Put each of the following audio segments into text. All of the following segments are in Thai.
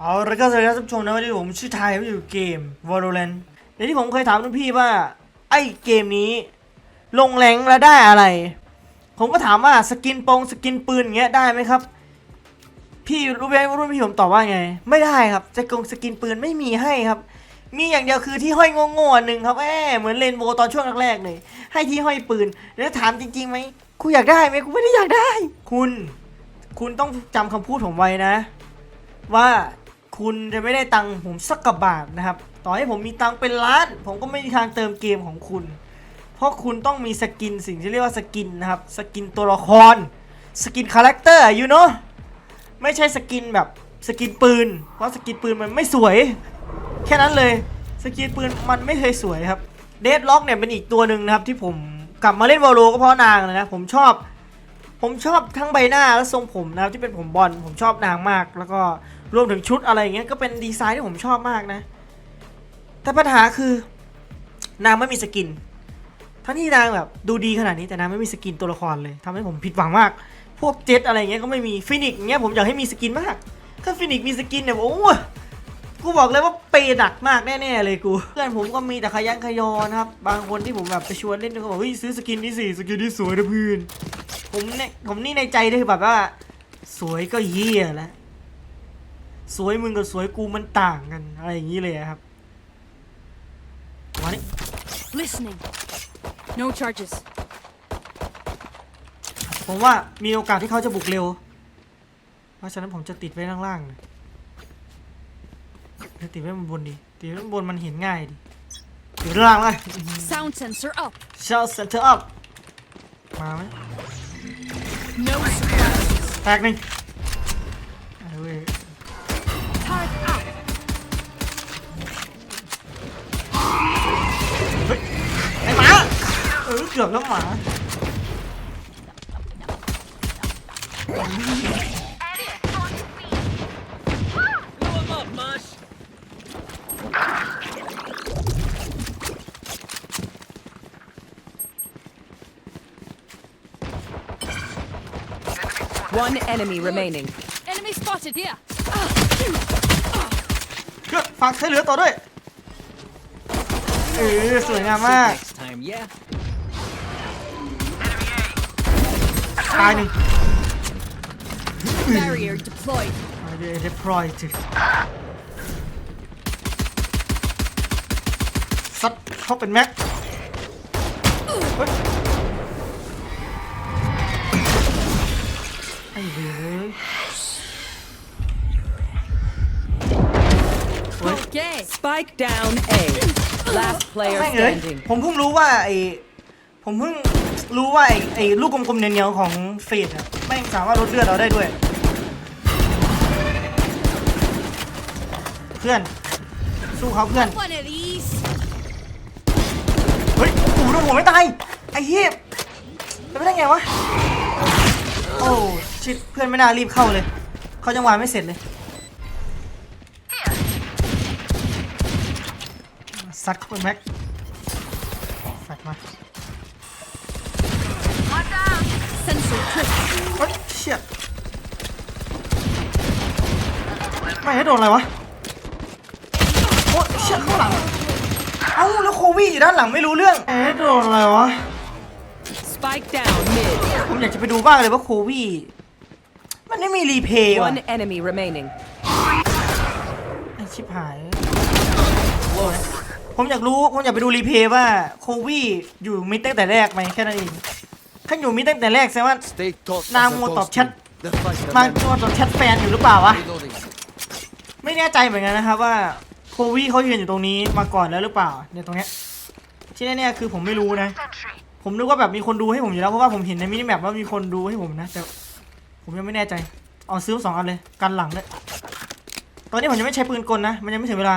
เอาละก็สวัสดีครับท่านผู้ชมนะวันนี้ผมชื่อไทยผมอยู่เกม Valorant อย่างที่ผมเคยถามทุกพี่ว่า ไอ้เกมนี้ ลงแรงแล้วได้อะไร ผมก็ถามว่าสกินปงสกินปืนเงี้ยได้ไหมครับ พี่รู้ไหมว่ารุ่นพี่ผมตอบว่าไง ไม่ได้ครับจะกงสกินปืนไม่มีให้ครับ มีอย่างเดียวคือที่ห้อยโง่ๆหนึ่งครับแหมเหมือนเลนโบตอนช่วงแรกๆเลย ให้ที่ห้อยปืน แล้วถามจริงๆไหมกูอยากได้ไหมกูไม่ได้อยากได้ คุณ คุณต้องจำคำพูดผมไว้นะ ว่า คุณจะไม่ได้ตังค์ผมสักกระบาทนะครับ ต่อให้ผมมีตังค์เป็นล้าน ผมก็ไม่มีทางเติมเกมของคุณ เพราะคุณต้องมีสกินสิ่งที่เรียกว่าสกินนะครับ สกินตัวละคร สกินคาแรคเตอร์อยู่เนาะไม่ใช่สกินแบบสกินปืน เพราะสกินปืนมันไม่สวย แค่นั้นเลย สกินปืนมันไม่เคยสวยครับ เดดล็อกเนี่ยเป็นอีกตัวหนึ่งนะครับที่ผมกลับมาเล่นวอลโลก็เพราะนางนะ ผมชอบ ผมชอบทั้งใบหน้าและทรงผมนะครับที่เป็นผมบอล ผมชอบนางมาก แล้วก็ รวมถึงชุดอะไรอย่างเงี้ยก็เป็นดีไซน์ที่ผมชอบมากนะ แต่ปัญหาคือนางไม่มีสกินทั้งที่นางแบบดูดีขนาดนี้แต่นางไม่มีสกินตัวละครเลยทำให้ผมผิดหวังมาก พวกเจ็ตอะไรเงี้ยก็ไม่มีฟินิกอย่างเงี้ยผมอยากให้มีสกินมาก ถ้าฟินิกมีสกินเนี่ยโอ้โหกูบอกเลยว่าเปย์หนักมากแน่ๆเลยกู เพื่อนผมก็มีแต่ขยันขยอนะครับ บางคนที่ผมแบบไปชวนเล่นก็บอกเฮ้ยซื้อสกินนี้สิสกินนี้สวยนะเพื่อนผมเนี่ยผมนี่ในใจเลยคือแบบว่า สวยก็เยี่ยแล้ว สวยมึงกับสวยกูมันต่างกัน อะไรอย่างนี้เลยอะครับมานี่ Listening. No charges. ผมว่ามีโอกาสที่เขาจะบุกเร็ว เพราะฉะนั้นผมจะติดไว้ข้างล่างนะเดี๋ยวติดไว้บนบนดีติดไว้บนมันเห็นง่ายดีติดไว้ล่างเลย Sound sensor up. เชลเซนเตอร์อัพมาไหม No surprises. แตกหนึ่ง กือบแล้วหมา One enemy remaining. Enemy spotted here. เกือบฝากใช้เหลือต่อด้วยเออสวยงามมาก ตายหนึ่ง Barrier deployed. เอาเดี๋ยวเดพรอยถึซัดเขาเป็นแม็กเฮ้ยไอ้เว้ย Okay. Spike down A. Last player แม่งเอ้ย standing. ผมเพิ่งรู้ว่าไอ้ผมเพิ่ง รู้ว่าไอ้ไอ้ลูกกลมๆเหนียวๆของเฟดอะแม่งสามารถลดเลือดเราได้ด้วย เพื่อน สู้เขาเพื่อน One of these. เฮ้ยโอ้โหดูผมไม่ตาย ไอ้เหี้ยเป็นไปได้ไงวะ โอ้ชิดเพื่อนไม่น่ารีบเข้าเลย เขาจังหวะไม่เสร็จเลย ซัดเข้าไปแม็กแฟกมา Sensor trip. เฮ้ยเชี่ยไม่ให้โดนอะไรวะโอ้ยเชี่ยข้างหลัง เอ้าแล้วโควี่อยู่ด้านหลังไม่รู้เรื่องเอ๊ะโดนอะไรวะ Spike down mid. ผมอยากจะไปดูบ้างเลยว่าโควี่มันไม่มีรีเพย์ว่ะ One enemy remaining. ไอชิบหายโอ้ยผมอยากรู้ ผมอยากไปดูรีเพย์ว่าโควี่อยู่มิดตั้งแต่แรกไหมแค่นั้นเอง ถ้าอยู่มิดตั้งแต่แรกแสดงว่า Stay taut. Nah, as a mo ghost top team. chat. The fight มา commences. ตัวตัวแชทแฟนอยู่หรือเปล่าวะ Reloading. ไม่แน่ใจเหมือนกันนะครับว่าโควี่เขายืนอยู่ตรงนี้มาก่อนแล้วหรือเปล่าเนี่ยตรงเนี้ยที่แน่ๆคือผมไม่รู้นะ ผมนึกว่าแบบมีคนดูให้ผมอยู่แล้วเพราะว่าผมเห็นในมินิแมปว่ามีคนดูให้ผมนะแต่ผมยังไม่แน่ใจเอาซื้อสองอันเลยกันหลังเลยตอนนี้ผมยังไม่ใช้ปืนกลนะ มันยังไม่ถึงเวลา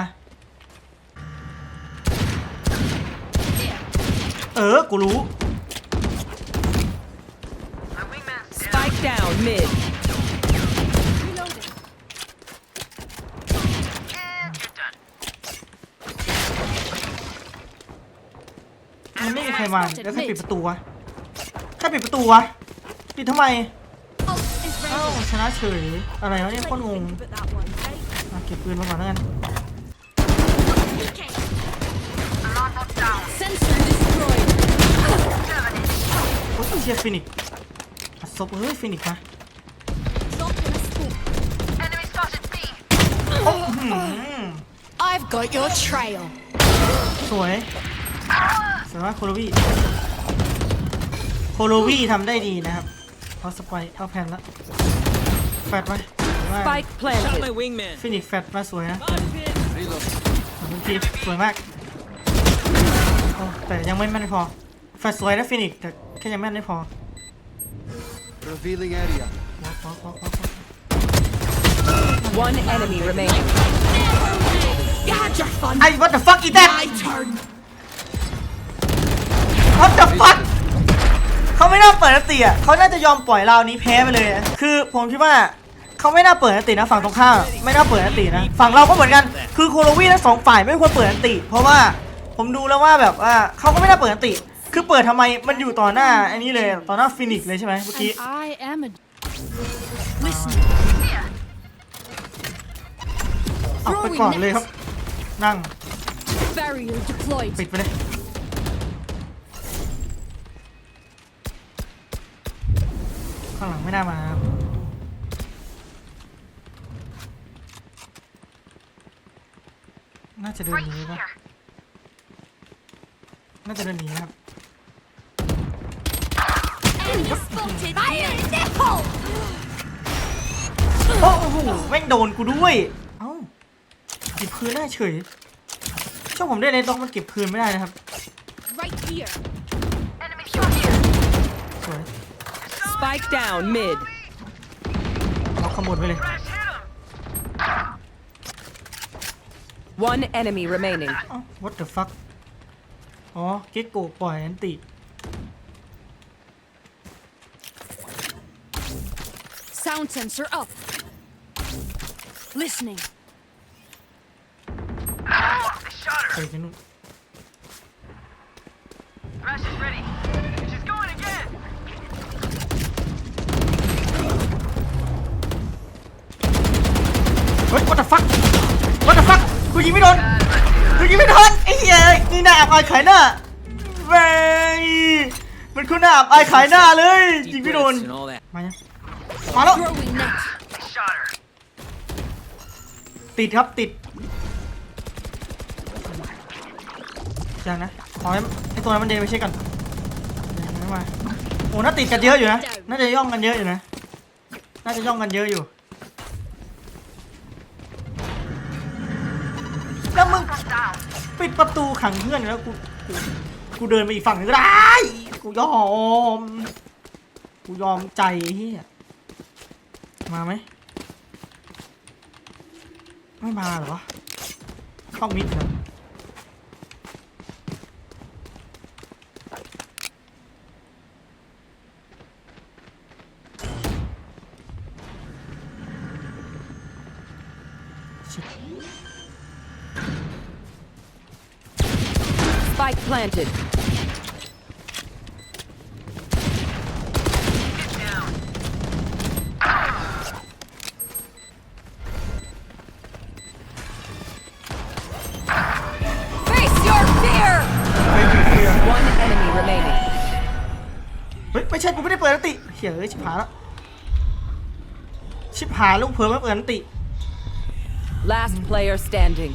เออกูรู้ Spike down mid. Reloading. มันไม่มีใครมาแล้วใครปิดประตูวะใครปิดประตูวะ ปิดทำไม Ult is เอ้า ready. ชนะเฉย อะไรวะเนี่ยโคตรงง But that one, right? โอเคเก็บปืนมาก่อนแล้วกัน Sensor destroyed. โอ้ยเชียฟินิกซ์อัด ศพเฮ้ยฟินิกซ์มา Drop in a scoop. I've got your trail. สวยสวยมากโคโลวีโคโลวีทำได้ดีนะครับเอาสไปร์เอาแผ่นละแฟดไป Spike Shot planted. my wingman. ฟินิกซ์แฟดมาสวยนะ Mosh pit. ขอบคุณทีสวยมากโอ้แต่ยังไม่แม่นพอแฟดสวยนะฟินิกซ์แต่แค่ยังแม่นไม่พอ Revealing area. วอกวอกวอกวอกวอก One enemy remaining. You had your fun. ไอ้ what the fuck is that My turn. what the fuck เขาไม่น่าเปิดนติอะเขาน่าจะยอมปล่อยราวนี้แพ้ไปเลยอะคือผมคิดว่าเขาไม่น่าเปิดนตินะฝั่งตรงข้ามอะไม่น่าเปิดนตินะฝั่งเราก็เหมือนกันคือโคโลวีทั้งสองฝ่ายไม่ควรเปิดนติ เพราะว่าผมดูแล้วว่าแบบว่าเขาก็ไม่น่าเปิดนติ คือเปิดทำไมมันอยู่ต่อหน้าอันนี้เลยต่อหน้าฟินิกซ์เลยใช่ไหมเมื่อกี้ And I am a. Listen. เอาไปก่อนเลยครับ นั่ง Barrier deployed. ปิดไปเลย ข้างหลังไม่น่ามาครับน่าจะเดินหนีป่ะ น่าจะเดินหนีนะครับ Enemy spotted. Fire in the hole. โอ้โหแม่งโดนกูด้วย เอ้าเก็บคืนได้เฉยช่วงผมได้ในต้องมันเก็บคืนไม่ได้นะครับ Right here. สวย Spike down mid. เราขโมยไปเลย One enemy remaining. เอ้า what the fuck อ๋อเก็กโกะปล่อยอันติ Sound sensor up. Listening. ไปกันนู่น Rush is ready. She's going again. เฮ้ย what the fuck what the fuck กูยิงไม่โดนกูยิงไม่โดนไอ้เหี้ยนี่หน้าอับอายขายหน้าเว้ยมันคุณหน้าอับอายขายหน้าเลยยิง Deep ไม่โดน breaths and all that. มายัง มาแล้ว Throwing net. Shot her. ติดครับติดยังนะขอให้ไอตัวนั้นมันเดินไปเช็คก่อนยังไม่มาโอ้น่าติดกันเยอะอยู่นะน่าจะย่องกันเยอะอยู่นะ น่าจะย่องกันเยอะอยู่ แล้วมึงปิดประตูขังเพื่อนแล้วกูกูกูเดินไปอีกฝั่งหนึงก็ได้ กูยอม กูยอมใจเฮีย มาไหม ไม่มาเหรอ เข้ามิดเหรอชิ Spike planted. ไม่ใช่กูไม่ได้เปิดอันติเฮียเอ้ยชิบหายแล้วชิบหายลูกเผื่อไม่เปิดอันติ Last player standing.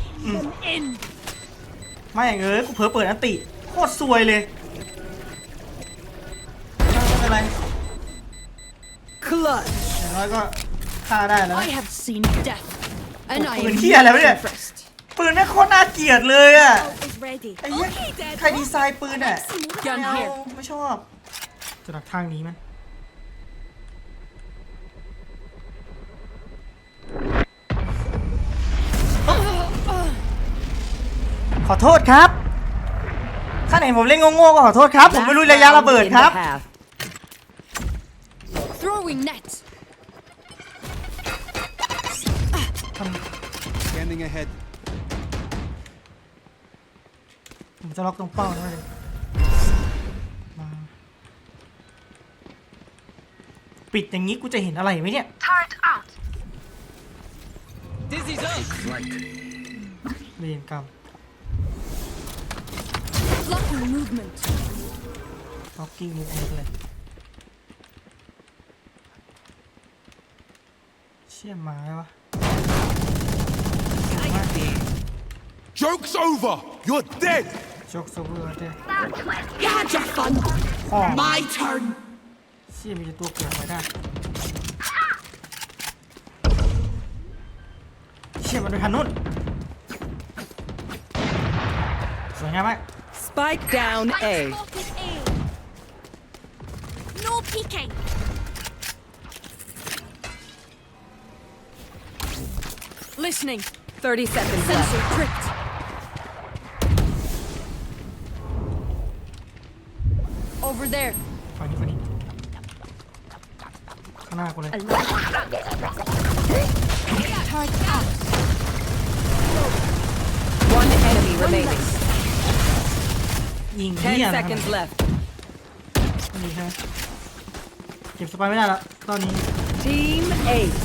In. ไม่เอ้ยกูเผลอเปิดอันติโคตรซวยเลยไม่เป็นไร Clutch. อย่างน้อยก็ฆ่าได้แล้ว I have seen death, and I ปืน am เหี้ยอะไรวะเนี่ย not impressed. ปืนแม่งโคตรน่าเกลียดเลยอะ Bow is ready. ไอ้เหี้ย Okay, Dad. ใครดีไซน์ปืนอะ Gun ไม่เอา here. ไม่ชอบ จะดักทางนี้มันขอโทษครับ ถ้าไหนผมเล่นโง่ๆก็ขอโทษครับ ผมไม่รู้ Last ระยะ round ระเบิด in ครับ the half. Throwing net. Scanning ahead. ผมจะล็อกตรงเป้านั่นเลย ปิดอย่างนี้กูจะเห็นอะไรไหมเนี่ย Turret out. Dizzy's up. เวรกรรม Blocking movement. ล็อกกิ้งมุกมุกเลยเชี่ยหมายวะ Joke's over! You're dead! โจกโซเวอร์เด้ You had your fun. พ่อ My turn. เชี่ยมีแต่ตัวเกิดมาได้เชี่ยมันไปทางนู้นสวยงามไหมาก Spike down A. Spotted A. No peeking. Listening. 30 seconds Sensor left. tripped. Over there. างหน้ากูเลย Target out. One enemy remaining. ยิงเหี้ย10นะ seconds left. นี่ใช่ไหมเก็บสไปร์ไม่ได้แล้วตอนนี้ Team Ace.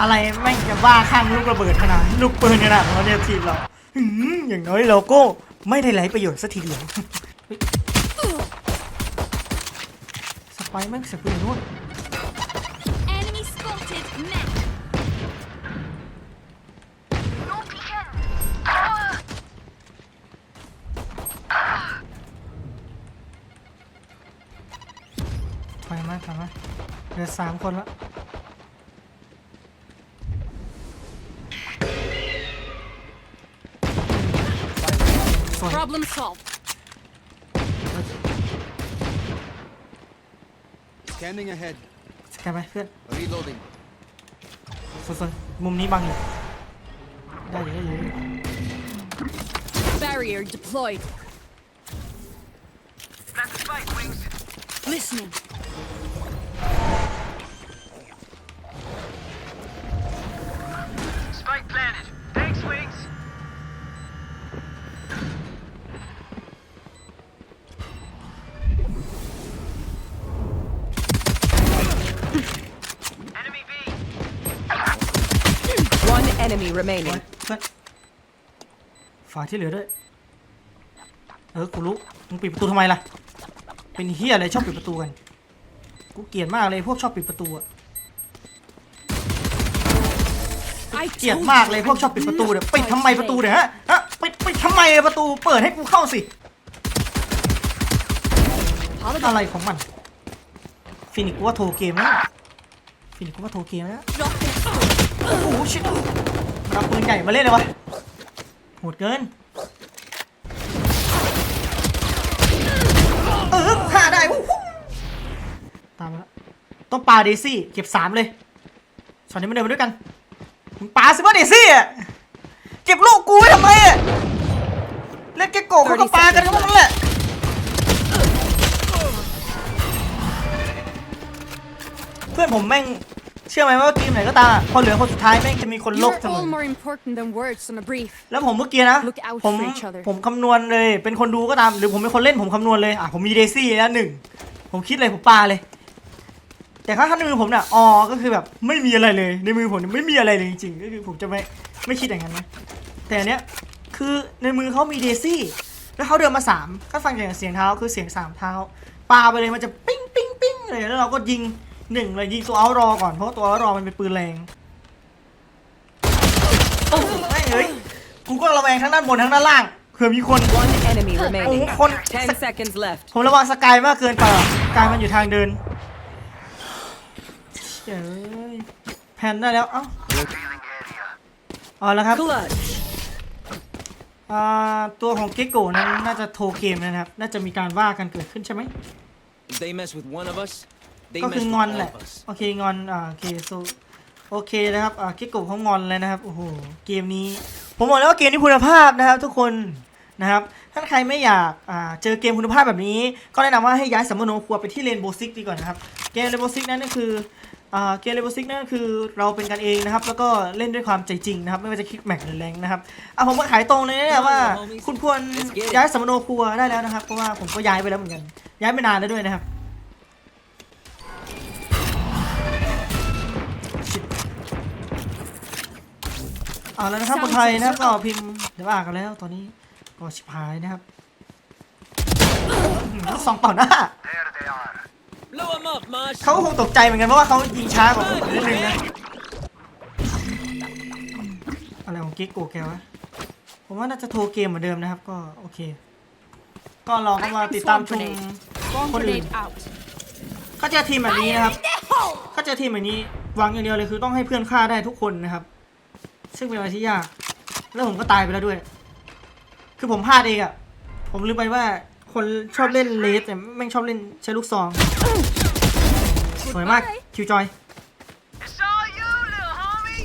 อะไรแม่งจะบ้าข้างลูกระเบิดขนาดลูกปืนขนาดนั้นเนี่ยทีมเราหืมอย่างน้อยเราก็ไม่ได้ไรประโยชน์สักทีเดียวเฮ้ยส ไปร์แม่งเสียปืนนู่น Enemy spotted. Mech. No peeking. ถอยมาถอยมาเหลือสามคนละสวย Problem solved. Scanning ahead. สแกนไปเพื่อน Reloading. สวยๆมุมนี้บังอยู่ได้อยู่ได้อยู่ Barrier deployed. That's the spike, Wings. Listening. Remaining. เพื่อนฝากที่เหลือด้วย เออ กูรู้ มึงปิดประตูทำไมล่ะ เป็นเฮียอะไรชอบปิดประตูกัน กูเกลียดมากเลยพวกชอบปิดประตูอะ I เกลียด told มาก you เลย I พวกชอบปิดประตูเนี่ย would ปิด fight ทำไมประตูเนี่ยฮะฮะปิดปิดทำไมประตู เปิดให้กูเข้าสิ อะไรของมัน ฟินิกซ์กูว่าโทรเกมแล้วฟินิกซ์กูว่าโทรเกมแล้ว Drop it. โอ้โหชิบ รับปืนใหญ่มาเล่นเลยวะโหดเกินเออฆ่าได้วู้ตามมาแล้วต้องปาเดซี่เก็บสามเลยช็อตนี้มาเดินมาด้วยกันมึงปาสิว่าเดซี่อะเก็บลูกกูไว้ทำไมอะเล่นแกโกะเขาก็ปากันทั้งนั้นแหละเพื่อนผมแม่ง เชื่อไหมว่าทีมไหนก็ตามอะพอเหลือคนสุดท้ายแม่งจะมีคนโลก You're เสมอ all more important than words on a brief. แล้วผมเมื่อกี้นะ Look out ผม for each other ผมคำนวณเลย เป็นคนดูก็ตาม หรือผมเป็นคนเล่นผมคำนวณเลย อะ ผมมีเดซี่แล้วหนึ่ง ผมคิดเลยผมปาเลย แต่ถ้าในมือผมเนี่ยอ๋อก็คือแบบไม่มีอะไรเลย ในมือผมเนี่ยไม่มีอะไรเลยจริงๆ ก็คือผมจะไม่ไม่คิดอย่างนั้นนะ แต่อันเนี้ยคือในมือเขามีเดซี่ แล้วเขาเดินมาสามก็ฟังจากเสียงเท้าคือเสียงสามเท้า ปาไปเลยมันจะปิ้งปิ้งปิ้งเลย แล้วเราก็ยิง หนึ่งเลยยิงตัวเอารอก่อนเพราะตัวเอารอมันเป็นปืนแรงโอ้โหไม่เอ้ยกูก็ระแวงทั้งด้านบนทั้งด้านล่างเผื่อมีคน One enemy remaining. โอ้คน10 seconds left. ผมระวังสกายมากเกินไปอะสกายมันอยู่ทางเดินเฮ้ยแพนได้แล้ว เอ้าเอาแล้วครับ Clutch. อ่าตัวของเกโกนั้นน่าจะโทรเกมนะครับ น่าจะมีการว่ากันเกิดขึ้นใช่ไหม If they mess with one of us, they ก็ mess คือ with งอน all แหละ of us. โอเคงอนอ่าโอเคโซโอเคนะครับอ่าเกโกเขางอนเลยนะครับโอ้โหเกมนี้ ผมบอกเลยว่าเกมนี้คุณภาพนะครับ ทุกคนนะครับถ้าใครไม่อยากอ่าเจอเกมคุณภาพแบบนี้ ก็แนะนำว่าให้ย้ายสัมมโนครัวไปที่เลนโบซิกดีกว่านะครับเกมเลนโบซิกนั่นก็คืออ่าเกมเลนโบซิกนั่นก็คือเราเป็นกันเองนะครับ แล้วก็เล่นด้วยความใจจริงนะครับ ไม่ว่าจะคลิกแม็กหรือแรงนะครับอะผมก็ขายตรงเลยนะเนี่ยว่า คุณควรย้ายสัมมโนครัวได้แล้วนะครับเพราะว่าผมก็ย้ายไปแล้วเหมือนกัน ย้ายไปนานแล้วด้วยนะครับ เอาแล้วนะครับคนไทยนะครับก็พิมพ์เดี๋ยวอ่านกันแล้วตอนนี้ก็ชิบหายนะครับอื้อหือสองต่อหน้า There they are. Blow him up, Mosh. เขาก็คงตกใจเหมือนกันเพราะว่าเขายิงช้ากว่าผมนิดนึงนะอะไรของกิ๊กโกแกวะผมว่าน่าจะโทรเกมเหมือนเดิมนะครับ ก็โอเค ก็ลองเข้ามาติดตามชม Bomb What do you- grenade out. ถ้าเจอทีมแบบนี้นะครับถ้าเจอทีมแบบนี้หวังอย่างเดียวเลยคือต้องให้เพื่อนฆ่าได้ทุกคนนะครับ ซึ่งเป็นอะไรที่ยาก แล้วผมก็ตายไปแล้วด้วย คือผมพลาดเองอะผมลืมไปว่าคนชอบเล่นเลสแต่แม่งชอบเล่นใช้ลูกซอง สวยมากคิวจอย It's all you, little homie.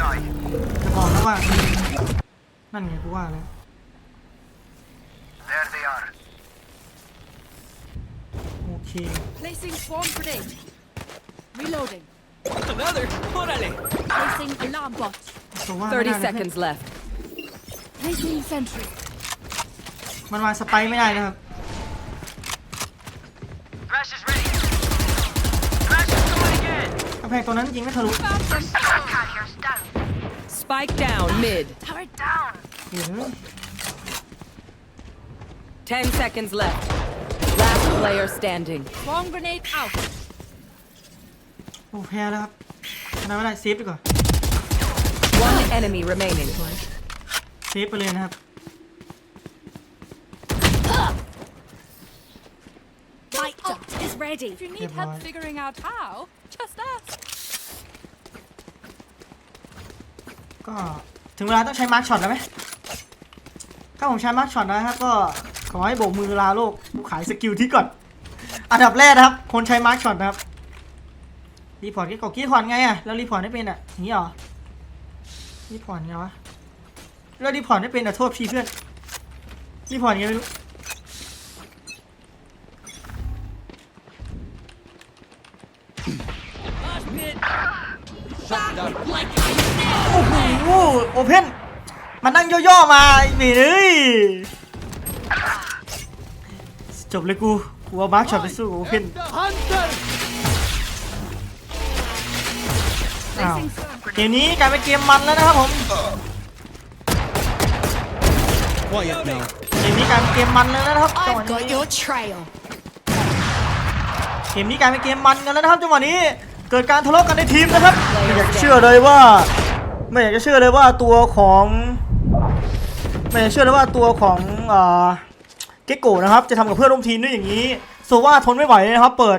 Die. จะบอกนะว่า นั่นไงกูว่าแล้ว There they are. โอเค Placing swarm grenade. Reloading. Another. Órale. Placing alarm bot. ตัวว่าไม่ได้ 30 นะ seconds left. Placing sentry. มันวางสไปร์ไม่ได้นะครับ Thrash is ready. Thrash is going again. กำแพงตัวนั้นยิงไม่ทะลุ Carrier's down. Spike down mid. Turret Down. เดี๋ยว 10 seconds left. Last player standing. Swarm grenade out. โอ้แพ้แล้วครับชนะไม่ได้เซฟดีกว่า One enemy remaining. เซฟไปเลยนะครับ My ult is ready. If you need Good help boy. figuring out how, just ask. ก็ถึงเวลาต้องใช้มาร์คช็อตแล้วไหมถ้าผมใช้มาร์คช็อตนะครับก็ขอให้โบกมือลาโลกกูขายสกิลที่ก่อน อันดับแรกนะครับ คนใช้มาร์คช็อตนะครับ รีพอร์ตกี่กดกี่พอร์ตไงอะแล้วรีพอร์ตไม่เป็นอะอย่างนี้เหรอรีพอร์ตไงวะแล้วรีพอร์ตไม่เป็นอะโทษพี่เพื่อนรีพอร์ตไงไม่รู้โอ้โหโอเพนมันนั่งย่อๆมาไอ้เมย์เลยจบเลยกูกูเอามาร์ช็อตไปสู้กับโอเพน อ้าวเกมนี้กลายเป็นเกมมันแล้วนะครับผม Quiet now. เกมนี้กลายเป็นเกมมันแล้วนะครับจังหวะ I've นี้ got your trail. เกมนี้กลายเป็นเกมมันกันแล้วนะครับจังหวะนี้เกิดการทะเลาะกันในทีมนะครับไม่อยากจะเชื่อเลยว่า ไม่อยากจะเชื่อเลยว่าตัวของไม่อยากจะเชื่อเลยว่าตัวของอ่าเกโกะนะครับ จะทำกับเพื่อนร่วมทีมด้วยอย่างนี้โซว่าทนไม่ไหวนะครับ เปิด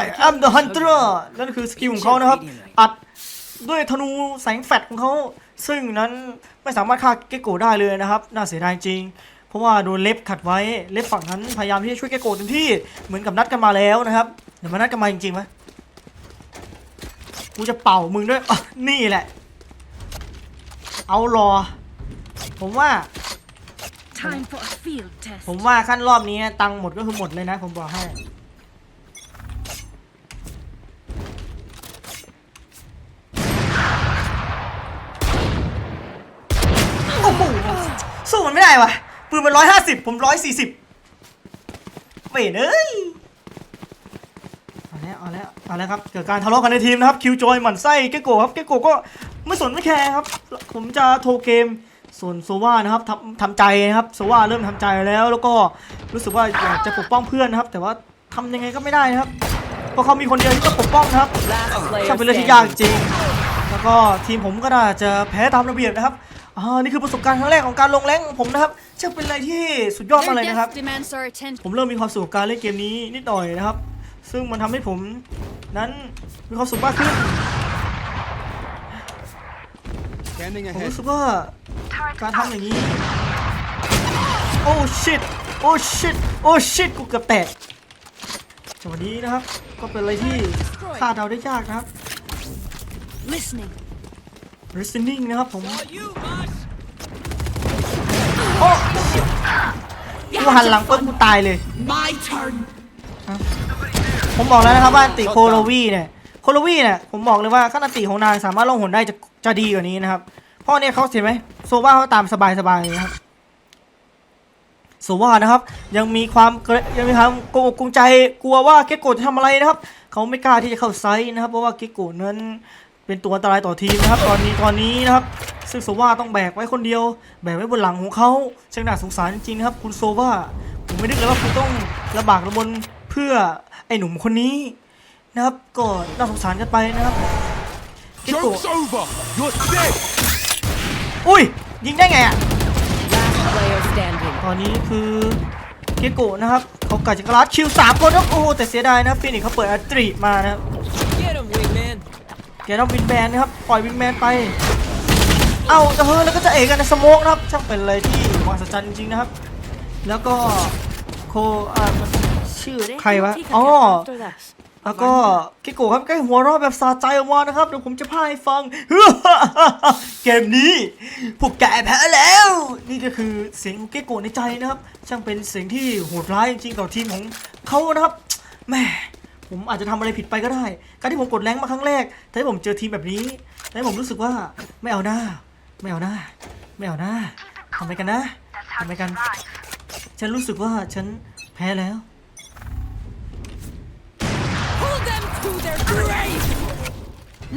I am the hunter นั่นคือสกิลของเขานะครับ อัด ด้วยธนูแสงแฟลชของเขาซึ่งนั้นไม่สามารถฆ่าเกโกะได้เลยนะครับ น่าเสียดายจริง เพราะว่าโดนเล็บขัดไว้เล็บฝั่งนั้นพยายามที่จะช่วยเกโกะเต็มที่เหมือนกับนัดกันมาแล้วนะครับเดี๋ยวมานัดกันมาจริงๆไหมกูจะเป่ามึงด้วยอะนี่แหละ เอารอ ผมว่า Time for a field test. ผมว่าขั้นรอบนี้ตังค์หมดก็คือหมดเลยนะ ผมบอกให้ โอ้โห สู้มัน ไม่ได้วะปืนมันร้อยห้าสิบผมร้อยสี่สิบเวเอ้ยเอาแล้วเอาแล้วเอาแล้วครับเกิดการทะเลาะกันในทีมนะครับคิวจอยหมั่นไส้เกโกะครับเกโกะก็ไม่สนไม่แคร์ครับ ผมจะโทรเกมส่วนโซว่านะครับทำทำใจนะครับโซว่าเริ่มทำใจแล้ว แล้วก็รู้สึกว่าอยากจะปกป้องเพื่อนนะครับ แต่ว่าทำยังไงก็ไม่ได้นะครับเพราะเขามีคนเดียวที่ต้องปกป้องนะครับ Last ช่าง player เป็นเรื่องที่ยาก standing. จริง แล้วก็ทีมผมก็น่าจะแพ้ตามระเบียบนะครับ อ่านี่คือประสบการณ์ครั้งแรกของการลงแรงของผมนะครับช่างเป็นอะไรที่สุดยอดมาก Their เลยนะครับ death demands our attention. ผมเริ่มมีความสุขกับการเล่นเกมนี้นิดหน่อยนะครับ ซึ่งมันทำให้ผมนั้นมีความสุขมากขึ้น Scanning ผม ahead. รู้สึกว่าการทำอย่างนี้ โอ้ชิตโอ้ชิตโอ้ชิตกูเกือบแตกจังหวะนี้นะครับ ก็เป็นอะไรที่คาดเดาได้ยากนะครับ Listening. listening นะครับผม Saw you, Mosh. โอ้กูหันหลังปุ๊บกูตายเลย My turn. ผมบอกแล้วนะครับว่าอันติโคโลวีเนี่ยโคโลวีเนี่ยผมบอกเลยว่าขั้นอันติของนางสามารถล่องหนได้จะจะดีกว่านี้นะครับเพราะเนี่ยเขาเห็นไหมโซว่าเขาตามสบายสบายๆนะครับโซว่านะครับ ยังมีความเกรงยังมีความโกงอกโกงใจกลัวว่าเกโกะจะทำอะไรนะครับ เขาไม่กล้าที่จะเข้าไซส์นะครับ เพราะว่าเกโกะนั้น เป็นตัวอันตรายต่อทีมนะครับ ตอนนี้ตอนนี้นะครับ ซึ่งโซว่าต้องแบกไว้คนเดียว แบกไว้บนหลังของเขาช่างน่าสงสารจริงๆนะครับ คุณโซว่าผมไม่นึกเลยว่าคุณต้องลำบากลำบนเพื่อไอ้หนุ่มคนนี้นะครับก็น่าสงสารกันไปนะครับเกโกะ Joke's over. You're dead. อุ้ยยิงได้ไงอะ Last player standing. ตอนนี้คือเกโกะนะครับเขากัดจักรราชคิวสามคนครับโอ้โหแต่เสียดายนะฟินิกซ์เขาเปิดอัตรีมานะครับ Get him, wingman. แกต้องวินแมนนะครับ ปล่อยวินแมนไป เอ้าจะเฮ้อแล้วก็จะเอกกันในสโมกนะครับ ช่างเป็นอะไรที่มหัศจรรย์จริงๆนะครับ แล้วก็โคอ่ามันชื่อใครวะ อ๋อ แล้วก็เกโกะครับใกล้หัวเรอบแบบสะใจออกมานะครับ เดี๋ยวผมจะพาให้ฟัง เกมนี้พวกแกแพ้แล้ว นี่ก็คือเสียงของเกโกะในใจนะครับ ช่างเป็นเสียงที่โหดร้ายจริงๆต่อทีมของเขานะครับแหม่ ผมอาจจะทำอะไรผิดไปก็ได้ การที่ผมกดแรงค์มาครั้งแรกทำให้ผมเจอทีมแบบนี้ทำให้ผมรู้สึกว่าไม่เอาหน้า ไม่เอาหน้า ไม่เอาหน้าทำไมกันนะทำไมกัน ฉันรู้สึกว่าฉันแพ้แล้ว Pull them to their grave!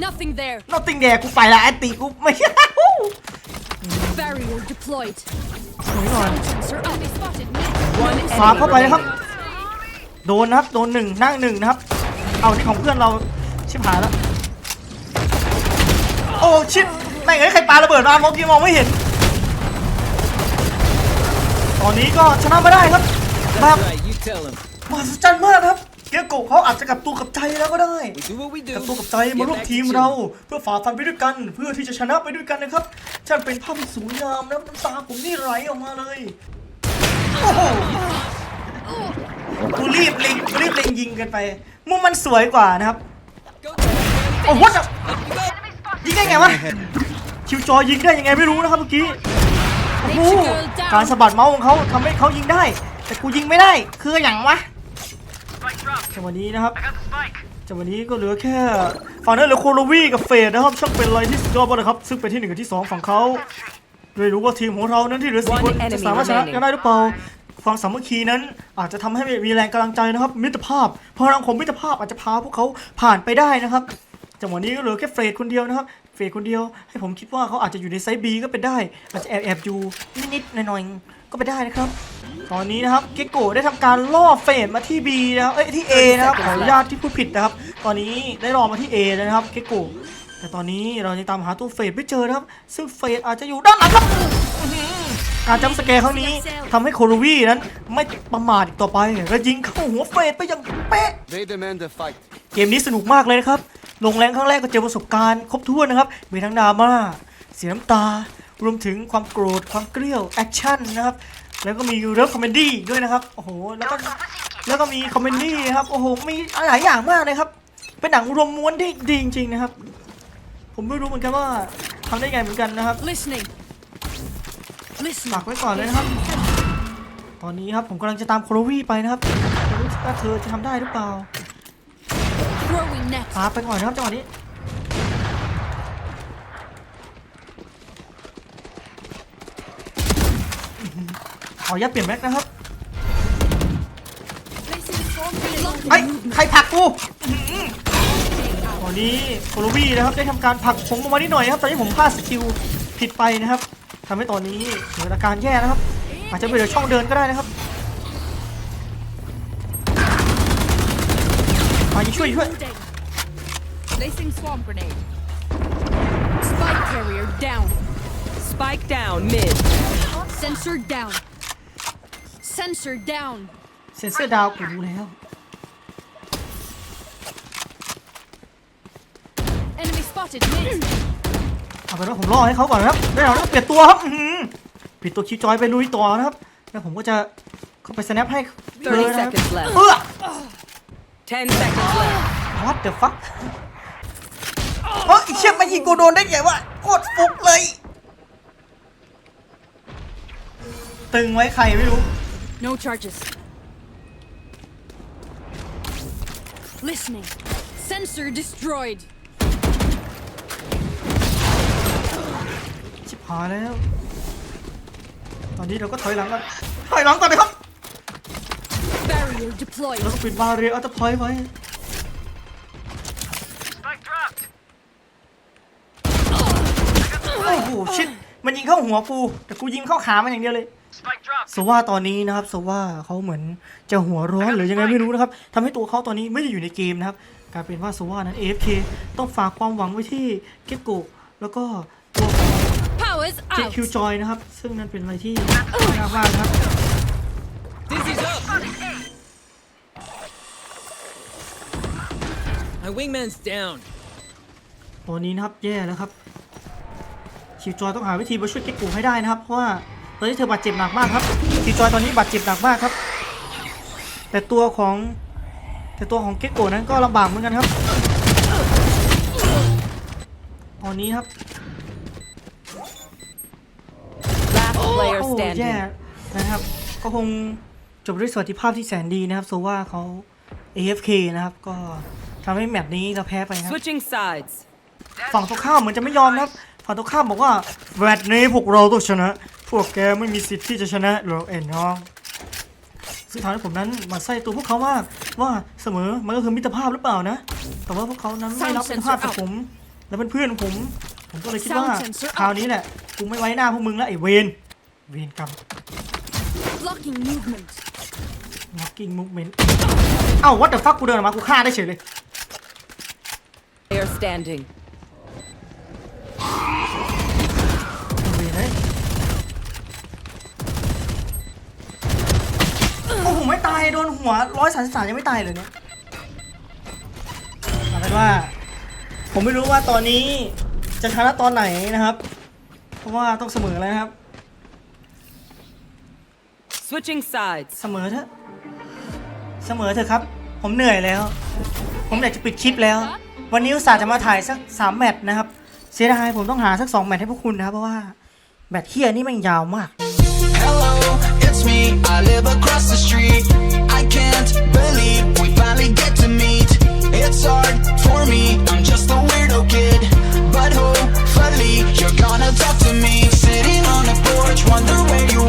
Nothing there. นอตติงแดกกูไปละแอนตีกูไม่ Barrier deployed. หน่อยก่อน Sensor up. Enemy spotted. One ฝาก enemy เข้าไปนะครับ remaining. โดนนะครับ โดนหนึ่งนั่งหนึ่งนะครับ เอาที่ของเพื่อนเราชิบหายแล้ว โอ้ชิบแม่งเอ้ยใครปาระเบิดมาเมื่อกี้มองไม่เห็น ตอนนี้ก็ชนะมาได้ครับแบบมหัศจรรย์มากครับเกียโกะเขาอาจจะกลับตัวกลับใจแล้วก็ได้ We do what we do. กับตัวกับใจมาร่วมทีมเรา เพื่อฝ่าฟันไปด้วยกัน เพื่อที่จะชนะไปด้วยกันนะครับช่างเป็นภาพสวยงามนะน้ำตาผมนี่ไหลออกมาเลยโอ้โห กูรีบเล็งกูรีบเล็งยิงกันไป มุมมันสวยกว่านะครับ โอ้โหยิงได้ไงวะ คิวจอยิงได้ยังไงไม่รู้นะครับเมื่อกี้ โอ้โห การสะบัดเมาส์ของเขาทำให้เขายิงได้ แต่กูยิงไม่ได้ คืออย่างวะจังหวะนี้นะครับจากวันนี้ก็เหลือแค่ฝั่งนั้นเหลือโคโลวีกับเฟดนะครับช่างเป็นอะไรที่สุดยอดมากเลยครับ ซึ่งเป็นที่หนึ่งกับที่สองฝั่งเขาเลยรู้ว่าทีมของเรานั้นที่เหลือสี่คนจะสามารถชนะกันได้หรือเปล่า ความสามัคคีนั้น อาจจะทำให้มีแรงกำลังใจนะครับ มิตรภาพพลังของมิตรภาพอาจจะพาพวกเขาผ่านไปได้นะครับจังหวะนี้ก็เหลือแค่เฟรดคนเดียวนะครับ เฟรดคนเดียว ให้ผมคิดว่าเขาอาจจะอยู่ในไซส์บีก็เป็นได้ อาจจะแอบแอบอยู่นิดๆหน่อยๆก็ไปได้นะครับ ตอนนี้นะครับเกโกะได้ทำการล่อเฟรดมาที่ B นะครับเอ้ยที่ A นะครับขออนุญาตที่พูดผิดนะครับ ตอนนี้ได้รอมาที่ A แล้วนะครับเกโกะแต่ตอนนี้เรายังตามหาตัวเฟรดไม่เจอนะครับ ซึ่งเฟรดอาจจะอยู่ด้านหลังครับ การจำสแกร์ครั้งนี้ทำให้โคโรวีนั้นไม่ประมาทอีกต่อไป และยิงเข้าหัวเฟดไปอย่างเป๊ะ They demand a fight. เกมนี้สนุกมากเลยนะครับ ลงแรงครั้งแรกก็เจอประสบการณ์ครบถ้วนนะครับ มีทั้งดราม่า เสียน้ำตา รวมถึงความโกรธ ความเกลียว แอคชั่นนะครับ แล้วก็มีเลิฟคอมเมดี้ด้วยนะครับ โอ้โห แล้วก็แล้วก็มีคอมเมดี้นะครับ โอ้โห มีหลายอย่างมากเลยครับ เป็นหนังรวมม้วนที่ดีจริงๆนะครับ ผมไม่รู้เหมือนกันว่าทำได้ไงเหมือนกันนะครับ Listening. Listening. ฝากไว้ก่อนเลยนะครับ ตอนนี้ครับผมกำลังจะตามโคโรวีไปนะครับไม่รู้ว่าเธอจะทำได้หรือเปล่า Throwing net. พาไปก่อนนะครับจังหวะนี้ขออนุญาตเปลี่ยนแม็กนะครับ Placing swarm grenade. ไอ้ยใครผลักกูอื้อหือตอนนี้โคโลวีนะครับได้ทำการผลักผมลงมานิดหน่อยนะครับตอนนี้ผมพลาดสกิลผิดไปนะครับ ทำให้ตอนนี้เกิดอาการแย่นะครับ อาจจะไปเหลือช่องเดินก็ได้นะครับมาช่วยช่วย Reloading. Placing swarm grenade. Spike carrier down. Spike down mid. Sensor down. Sensor down. เซนเซอร์ดาวกูรู้แล้ว Enemy spotted mid. เอาเป็นว่าผมรอให้เขาก่อนนะครับได้แล้วเปลี่ยนตัวครับอื้อหือปิดตัวคิวจอยไปลุยต่อนะครับ แล้วผมก็จะเข้าไปสแนปให้เลย30นะครับ seconds left. เออ 10 seconds left. what the fuck เฮ้ยไอ้เชี่ยมายิงกูโดนได้ไงวะโคตรฟุกเลย ตึงไว้ใครไม่รู้ No charges. Listening. Sensor destroyed. หายแล้ว ตอนนี้เราก็ถอยหลังกันถอยหลังก่อนเลยครับ Barrier deployed. แล้วก็ปิดบาเรียอัลตพอยไว้ Spike dropped. ชิดมันยิงเข้าหัวกูแต่กูยิงเข้าขามันอย่างเดียวเลย Spike drop. โซว่าตอนนี้นะครับโซว่าเขาเหมือนจะหัวร้อนหรือยังไงไม่รู้นะครับทำให้ตัวเขาตอนนี้ไม่ได้อยู่ในเกมนะครับกลายเป็นว่าโซว่านั้น AFK ต้องฝากความหวังไว้ที่เก็กโกะแล้วก็ตัวของ Powers เจ out. คิวจอยนะครับ ซึ่งนั่นเป็นอะไรที่ยากมากนะครับ Dizzy's up. My wingman's down. ตอนนี้นะครับแย่แล้วครับ คิวจอยต้องหาวิธีมาช่วยเก็กโกะให้ได้นะครับเพราะว่าตอนนี้เธอบาดเจ็บหนักมากครับ คิวจอยตอนนี้บาดเจ็บหนักมากครับ แต่ตัวของ แต่ตัวของเก็กโกะนั้นก็ลำบากเหมือนกันครับตอนนี้ครับ player โอ้แย่ standing. นะครับ ก็คงจบด้วยสวัสดิภาพที่แสนดีนะครับ โซว่าเขา AFK นะครับ ก็ทำให้แมตช์นี้เราแพ้ไปนะครับ Switching sides. ฝั่งตรงข้ามเหมือนจะไม่ยอมนะครับ ฝั่งตรงข้ามบอกว่าแมตช์นี้พวกเราต้องชนะ พวกแกไม่มีสิทธิ์ที่จะชนะหรอกเอ็นน้อง ซึ่งทำให้ผมนั้นหมาไส้ตัวพวกเขามากว่าเสมอมันก็คือมิตรภาพหรือเปล่านะ แต่ว่าพวกเขานั้นไม่รับมิตรภาพกับผม และเป็นเพื่อนของผม ผมก็เลยคิดว่า Sound sensor คราวนี้แหละกูไม่ไว้หน้าพวกมึงแล้วไอ้เวน เวนกรรม Blocking movement. knocking movement เอ้า what the fuck กูเดินออกมากูฆ่าได้เฉยเลย Player standing. เวนเฮ้ยโอ้โหไม่ตายโดนหัวร้อยสามสิบสามยังไม่ตายเลยเนี่ยเอาเป็นว่า ผมไม่รู้ว่าตอนนี้จะชนะตอนไหนนะครับ เพราะว่าต้องเสมอแล้วนะครับ Switching sides. เสมอเถอะ เสมอเถอะครับ ผมเหนื่อยแล้ว ผมอยากจะปิดคลิปแล้ว วันนี้อุตส่าห์จะมาถ่ายสักสามแมตช์นะครับ เสียดายผมต้องหาสักสองแมตช์ให้พวกคุณนะครับ เพราะว่าแมตช์เฮียนี่แมันยาวมาก Hello, it's me. I live across the street. I can't believe we finally get to meet. It's hard for me. I'm just a weirdo kid, but hopefully you're gonna talk to me. Sitting on the porch, wonder where you